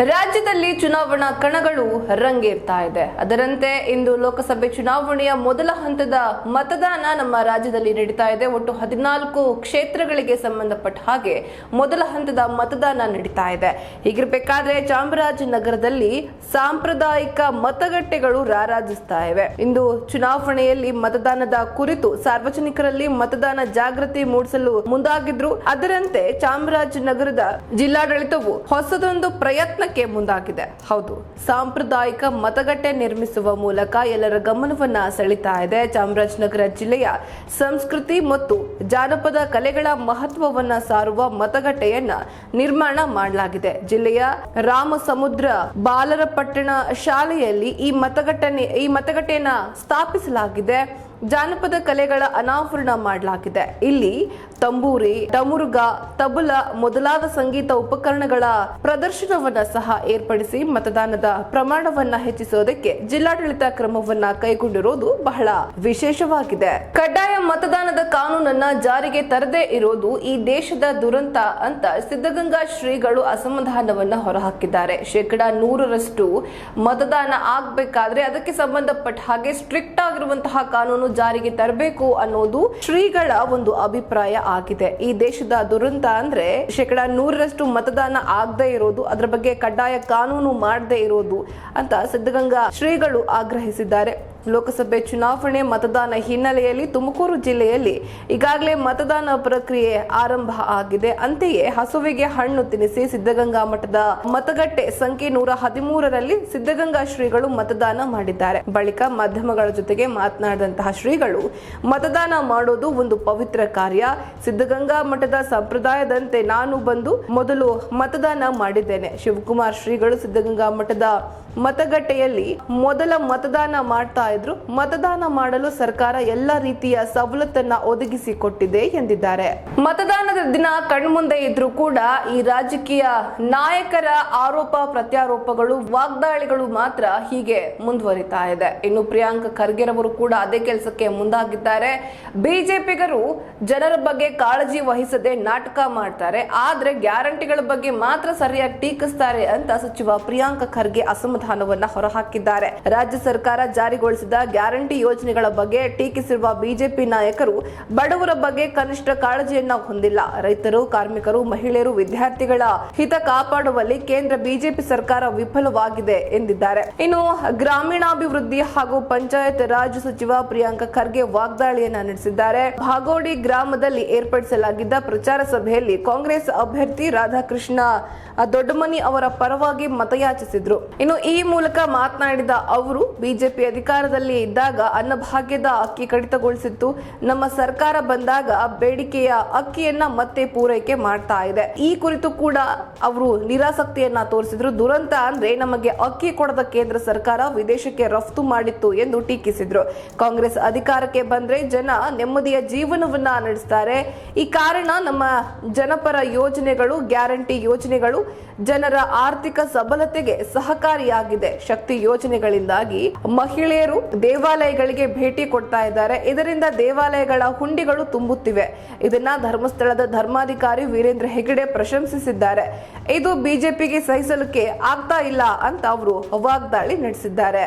ರಾಜ್ಯದಲ್ಲಿ ಚುನಾವಣಾ ಕಣಗಳು ರಂಗೇರ್ತಾ ಇದೆ. ಅದರಂತೆ ಇಂದು ಲೋಕಸಭೆ ಚುನಾವಣೆಯ ಮೊದಲ ಹಂತದ ಮತದಾನ ನಮ್ಮ ರಾಜ್ಯದಲ್ಲಿ ನಡೀತಾ ಇದೆ. ಒಟ್ಟು ಹದಿನಾಲ್ಕು ಕ್ಷೇತ್ರಗಳಿಗೆ ಸಂಬಂಧಪಟ್ಟ ಹಾಗೆ ಮೊದಲ ಹಂತದ ಮತದಾನ ನಡೀತಾ ಇದೆ. ಹೀಗಿರ್ಬೇಕಾದ್ರೆ ಚಾಮರಾಜನಗರದಲ್ಲಿ ಸಾಂಪ್ರದಾಯಿಕ ಮತಗಟ್ಟೆಗಳು ರಾರಾಜಿಸ್ತಾ ಇವೆ. ಇಂದು ಚುನಾವಣೆಯಲ್ಲಿ ಮತದಾನದ ಕುರಿತು ಸಾರ್ವಜನಿಕರಲ್ಲಿ ಮತದಾನ ಜಾಗೃತಿ ಮೂಡಿಸಲು ಮುಂದಾಗಿದ್ರು. ಅದರಂತೆ ಚಾಮರಾಜನಗರದ ಜಿಲ್ಲಾಡಳಿತವು ಹೊಸದೊಂದು ಪ್ರಯತ್ನಕ್ಕೆ ಮುಂದಾಗಿದೆ. ಹೌದು, ಸಾಂಪ್ರದಾಯಿಕ ಮತಗಟ್ಟೆ ನಿರ್ಮಿಸುವ ಮೂಲಕ ಎಲ್ಲರ ಗಮನವನ್ನ ಸೆಳೀತಾ ಇದೆ. ಚಾಮರಾಜನಗರ ಜಿಲ್ಲೆಯ ಸಂಸ್ಕೃತಿ ಮತ್ತು ಜಾನಪದ ಕಲೆಗಳ ಮಹತ್ವವನ್ನ ಸಾರುವ ಮತಗಟ್ಟೆಯನ್ನ ನಿರ್ಮಾಣ ಮಾಡಲಾಗಿದೆ. ಜಿಲ್ಲೆಯ ರಾಮಸಮುದ್ರ ಬಾಲರಪಟ್ಟಣ ಶಾಲೆಯಲ್ಲಿ ಈ ಮತಗಟ್ಟೆ ಈ ಮತಗಟ್ಟೆಯನ್ನ ಸ್ಥಾಪಿಸಲಾಗಿದೆ. ಜಾನಪದ ಕಲೆಗಳ ಅನಾವರಣ ಮಾಡಲಾಗಿದೆ. ಇಲ್ಲಿ ತಂಬೂರಿ ಡಮುರುಗ ತಬಲ ಮೊದಲಾದ ಸಂಗೀತ ಉಪಕರಣಗಳ ಪ್ರದರ್ಶನವನ್ನ ಸಹ ಏರ್ಪಡಿಸಿ ಮತದಾನದ ಪ್ರಮಾಣವನ್ನ ಹೆಚ್ಚಿಸೋದಕ್ಕೆ ಜಿಲ್ಲಾಡಳಿತ ಕ್ರಮವನ್ನ ಕೈಗೊಂಡಿರೋದು ಬಹಳ ವಿಶೇಷವಾಗಿದೆ. ಕಡ್ಡಾಯ ಮತದಾನದ ಕಾನೂನನ್ನ ಜಾರಿಗೆ ತರದೇ ಇರೋದು ಈ ದೇಶದ ದುರಂತ ಅಂತ ಸಿದ್ಧಗಂಗಾ ಶ್ರೀಗಳು ಅಸಮಾಧಾನವನ್ನ ಹೊರಹಾಕಿದ್ದಾರೆ. ಶೇಕಡ ನೂರರಷ್ಟು ಮತದಾನ ಆಗ್ಬೇಕಾದ್ರೆ ಅದಕ್ಕೆ ಸಂಬಂಧಪಟ್ಟ ಹಾಗೆ ಸ್ಟ್ರಿಕ್ಟ್ ಆಗಿರುವಂತಹ ಕಾನೂನು ಜಾರಿಗೆ ತರಬೇಕು ಅನ್ನೋದು ಶ್ರೀಗಳ ಒಂದು ಅಭಿಪ್ರಾಯ ಆಗಿದೆ. ಈ ದೇಶದ ದುರಂತ ಅಂದ್ರೆ ಶೇಕಡ ನೂರರಷ್ಟು ಮತದಾನ ಆಗದೆ ಇರೋದು, ಅದರ ಬಗ್ಗೆ ಕಡ್ಡಾಯ ಕಾನೂನು ಮಾಡದೇ ಇರೋದು ಅಂತ ಸಿದ್ಧಗಂಗಾ ಶ್ರೀಗಳು ಆಗ್ರಹಿಸಿದ್ದಾರೆ. ಲೋಕಸಭೆ ಚುನಾವಣೆ ಮತದಾನ ಹಿನ್ನೆಲೆಯಲ್ಲಿ ತುಮಕೂರು ಜಿಲ್ಲೆಯಲ್ಲಿ ಈಗಾಗಲೇ ಮತದಾನ ಪ್ರಕ್ರಿಯೆ ಆರಂಭ ಆಗಿದೆ. ಅಂತೆಯೇ ಹಸುವಿಗೆ ಹಣ್ಣು ತಿನ್ನಿಸಿ ಸಿದ್ಧಗಂಗಾ ಮಠದ ಮತಗಟ್ಟೆ ಸಂಖ್ಯೆ ನೂರ ಹದಿಮೂರರಲ್ಲಿ ಸಿದ್ಧಗಂಗಾ ಶ್ರೀಗಳು ಮತದಾನ ಮಾಡಿದ್ದಾರೆ. ಬಳಿಕ ಮಾಧ್ಯಮಗಳ ಜೊತೆಗೆ ಮಾತನಾಡಿದಂತಹ ಶ್ರೀಗಳು, ಮತದಾನ ಮಾಡೋದು ಒಂದು ಪವಿತ್ರ ಕಾರ್ಯ. ಸಿದ್ಧಗಂಗಾ ಮಠದ ಸಂಪ್ರದಾಯದಂತೆ ನಾನು ಬಂದು ಮೊದಲು ಮತದಾನ ಮಾಡಿದ್ದೇನೆ. ಶಿವಕುಮಾರ್ ಶ್ರೀಗಳು ಸಿದ್ಧಗಂಗಾ ಮಠದ ಮತಗಟ್ಟೆಯಲ್ಲಿ ಮೊದಲ ಮತದಾನ ಮಾಡ್ತಾ ಇದ್ರು. ಮತದಾನ ಮಾಡಲು ಸರ್ಕಾರ ಎಲ್ಲ ರೀತಿಯ ಸವಲತ್ತನ್ನ ಒದಗಿಸಿಕೊಟ್ಟಿದೆ ಎಂದಿದ್ದಾರೆ. ಮತದಾನದ ದಿನ ಕಣ್ಮುಂದೆ ಇದ್ರೂ ಕೂಡ ಈ ರಾಜಕೀಯ ನಾಯಕರ ಆರೋಪ ಪ್ರತ್ಯಾರೋಪಗಳು, ವಾಗ್ದಾಳಿಗಳು ಮಾತ್ರ ಹೀಗೆ ಮುಂದುವರಿತಾ ಇದೆ. ಇನ್ನು ಪ್ರಿಯಾಂಕ್ ಖರ್ಗೆರವರು ಕೂಡ ಅದೇ ಕೆಲಸಕ್ಕೆ ಮುಂದಾಗಿದ್ದಾರೆ. ಬಿಜೆಪಿಗರು ಜನರ ಬಗ್ಗೆ ಕಾಳಜಿ ವಹಿಸದೆ ನಾಟಕ ಮಾಡ್ತಾರೆ. ಆದ್ರೆ ಗ್ಯಾರಂಟಿಗಳ ಬಗ್ಗೆ ಮಾತ್ರ ಸರಿಯಾಗಿ ಟೀಕಿಸ್ತಾರೆ ಅಂತ ಸಚಿವ ಪ್ರಿಯಾಂಕ ಖರ್ಗೆ ಅಸಮಾಧಾನವನ್ನ ಹೊರಹಾಕಿದ್ದಾರೆ. ರಾಜ್ಯ ಸರ್ಕಾರ ಜಾರಿಗೊಳಿಸಿದ ಗ್ಯಾರಂಟಿ ಯೋಜನೆಗಳ ಬಗ್ಗೆ ಟೀಕಿಸಿರುವ ಬಿಜೆಪಿ ನಾಯಕರು ಬಡವರ ಬಗ್ಗೆ ಕನಿಷ್ಠ ಕಾಳಜಿಯನ್ನ ಹೊಂದಿಲ್ಲ. ರೈತರು, ಕಾರ್ಮಿಕರು, ಮಹಿಳೆಯರು, ವಿದ್ಯಾರ್ಥಿಗಳ ಹಿತ ಕಾಪಾಡುವಲ್ಲಿ ಕೇಂದ್ರ ಬಿಜೆಪಿ ಸರ್ಕಾರ ವಿಫಲವಾಗಿದೆ ಎಂದಿದ್ದಾರೆ. ಇನ್ನು ಗ್ರಾಮೀಣಾಭಿವೃದ್ಧಿ ಹಾಗೂ ಪಂಚಾಯತ್ ರಾಜ್ ಸಚಿವ ಪ್ರಿಯಾಂಕ ಖರ್ಗೆ ವಾಗ್ದಾಳಿಯನ್ನ ನಡೆಸಿದ್ದಾರೆ. ಭಾಗೋಡಿ ಗ್ರಾಮದಲ್ಲಿ ಏರ್ಪಡಿಸಲಾಗಿದ್ದ ಪ್ರಚಾರ ಸಭೆಯಲ್ಲಿ ಕಾಂಗ್ರೆಸ್ ಅಭ್ಯರ್ಥಿ ರಾಧಾಕೃಷ್ಣ ದೊಡ್ಡಮನಿ ಅವರ ಪರವಾಗಿ ಮತಯಾಚಿಸಿದ್ರು. ಇನ್ನು ಈ ಮೂಲಕ ಮಾತನಾಡಿದ ಅವರು, ಬಿಜೆಪಿ ಅಧಿಕಾರದಲ್ಲಿ ಇದ್ದಾಗ ಅನ್ನಭಾಗ್ಯದ ಅಕ್ಕಿ ಕಡಿತಗೊಳಿಸಿತ್ತು. ನಮ್ಮ ಸರ್ಕಾರ ಬಂದಾಗ ಬೇಡಿಕೆಯ ಅಕ್ಕಿಯನ್ನ ಮತ್ತೆ ಪೂರೈಕೆ ಮಾಡ್ತಾ ಇದೆ. ಈ ಕುರಿತು ಕೂಡ ಅವರು ನಿರಾಸಕ್ತಿಯನ್ನ ತೋರಿಸಿದ್ರು. ದುರಂತ ಅಂದ್ರೆ ನಮಗೆ ಅಕ್ಕಿ ಕೊಡದ ಕೇಂದ್ರ ಸರ್ಕಾರ ವಿದೇಶಕ್ಕೆ ರಫ್ತು ಮಾಡಿತ್ತು ಎಂದು ಟೀಕಿಸಿದ್ರು. ಕಾಂಗ್ರೆಸ್ ಅಧಿಕಾರಕ್ಕೆ ಬಂದ್ರೆ ಜನ ನೆಮ್ಮದಿಯ ಜೀವನವನ್ನ ನಡೆಸ್ತಾರೆ. ಈ ಕಾರಣ ನಮ್ಮ ಜನಪರ ಯೋಜನೆಗಳು, ಗ್ಯಾರಂಟಿ ಯೋಜನೆಗಳು ಜನರ ಆರ್ಥಿಕ ಸಬಲತೆಗೆ ಸಹಕಾರಿಯಾಗಿದೆ ಶಕ್ತಿ ಯೋಜನೆಗಳಿಂದಾಗಿ ಮಹಿಳೆಯರು ದೇವಾಲಯಗಳಿಗೆ ಭೇಟಿ ಕೊಡ್ತಾ ಇದ್ದಾರೆ. ಇದರಿಂದ ದೇವಾಲಯಗಳ ಹುಂಡಿಗಳು ತುಂಬುತ್ತಿವೆ. ಇದನ್ನ ಧರ್ಮಸ್ಥಳದ ಧರ್ಮಾಧಿಕಾರಿ ವೀರೇಂದ್ರ ಹೆಗಡೆ ಪ್ರಶಂಸಿಸಿದ್ದಾರೆ. ಇದು ಬಿಜೆಪಿಗೆ ಸಹಿಸಲಿಕ್ಕೆ ಆಗ್ತಾ ಇಲ್ಲ ಅಂತ ಅವರು ವಾಗ್ದಾಳಿ ನಡೆಸಿದ್ದಾರೆ.